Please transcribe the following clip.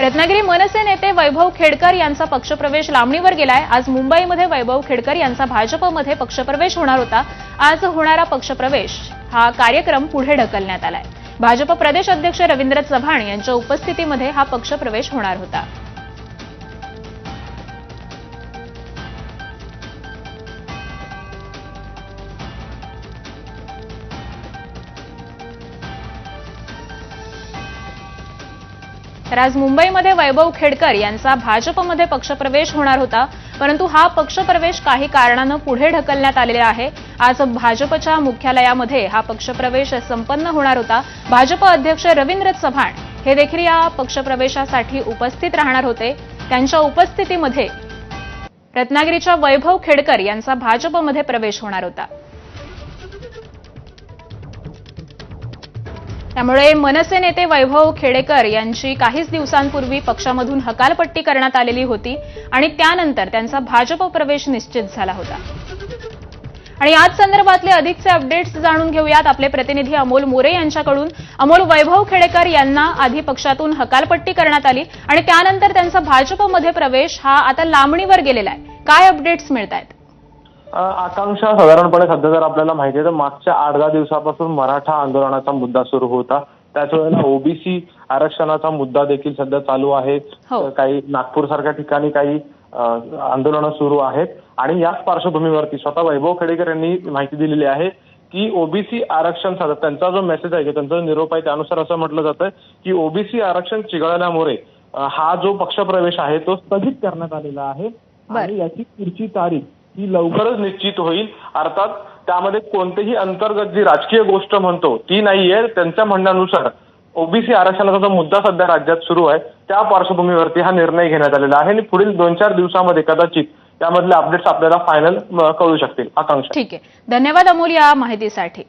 रत्नागिरी मनसे नेते वैभव खेडकर यांचा पक्षप्रवेश लांबणीवर गेलाय. आज मुंबईमध्ये वैभव खेडकर यांचा भाजपमध्ये पक्षप्रवेश होणार होता. आज होणारा पक्षप्रवेश हा कार्यक्रम पुढे ढकलण्यात आलाय. भाजप प्रदेश अध्यक्ष रवींद्र चव्हाण यांच्या उपस्थितीमध्ये हा पक्षप्रवेश होणार होता. तर आज मुंबईमध्ये वैभव खेडकर यांचा भाजपमध्ये पक्षप्रवेश होणार होता. परंतु हा पक्षप्रवेश काही कारणानं पुढे ढकलण्यात आलेला आहे. आज भाजपच्या मुख्यालयामध्ये हा पक्षप्रवेश संपन्न होणार होता. भाजप अध्यक्ष रवींद्र चव्हाण हे देखील या पक्षप्रवेशासाठी उपस्थित राहणार होते. त्यांच्या उपस्थितीमध्ये रत्नागिरीच्या वैभव खेडकर यांचा भाजपमध्ये प्रवेश होणार होता. त्यामुळे मनसे नेते वैभव खेडेकर यांची काहीच दिवसांपूर्वी पक्षामधून हकालपट्टी करण्यात आलेली होती आणि त्यानंतर त्यांचा भाजप प्रवेश निश्चित झाला होता. आणि याच संदर्भातले अधिकचे अपडेट्स जाणून घेऊयात. आपले प्रतिनिधी अमोल मोरे यांच्याकडून. अमोल वैभव खेडेकर यांना आधी पक्षातून हकालपट्टी करण्यात आली आणि त्यानंतर त्यांचा भाजपमध्ये प्रवेश हा आता लांबणीवर गेलेला आहे. काय अपडेट्स मिळत आहेत आकांक्षा साधारणपणे सध्या जर आपल्याला माहिती आहे तर मागच्या आठ दहा दिवसापासून मराठा आंदोलनाचा मुद्दा सुरू होता त्याच वेळेला ओबीसी आरक्षणाचा मुद्दा देखील सध्या चालू आहे हो. काही नागपूर सारख्या ठिकाणी काही आंदोलनं सुरू आहेत आणि याच पार्श्वभूमीवरती स्वतः वैभव खेडेकर यांनी माहिती दिलेली आहे की ओबीसी आरक्षण साधा त्यांचा जो मेसेज आहे त्यांचा जो निरोप आहे त्यानुसार असं म्हटलं जातं की ओबीसी आरक्षण चिघळल्यामुळे हा जो पक्षप्रवेश आहे तो स्थगित करण्यात आलेला आहे. आणि याची पुढची तारीख ही लवकरच निश्चित होईल. अर्थात त्यामध्ये कोणतेही अंतर्गत जी राजकीय गोष्ट म्हणतो ती नाहीये. त्यांच्या म्हणण्यानुसार ओबीसी आरक्षणाचा जो मुद्दा सध्या राज्यात सुरू आहे. त्या पार्श्वभूमीवरती हा निर्णय घेण्यात आलेला आहे आणि पुढील दोन चार दिवसामध्ये कदाचित त्यामधले अपडेट्स आपल्याला फायनल कळू शकतील. आकांक्षा. ठीक आहे. धन्यवाद अमोल या माहितीसाठी.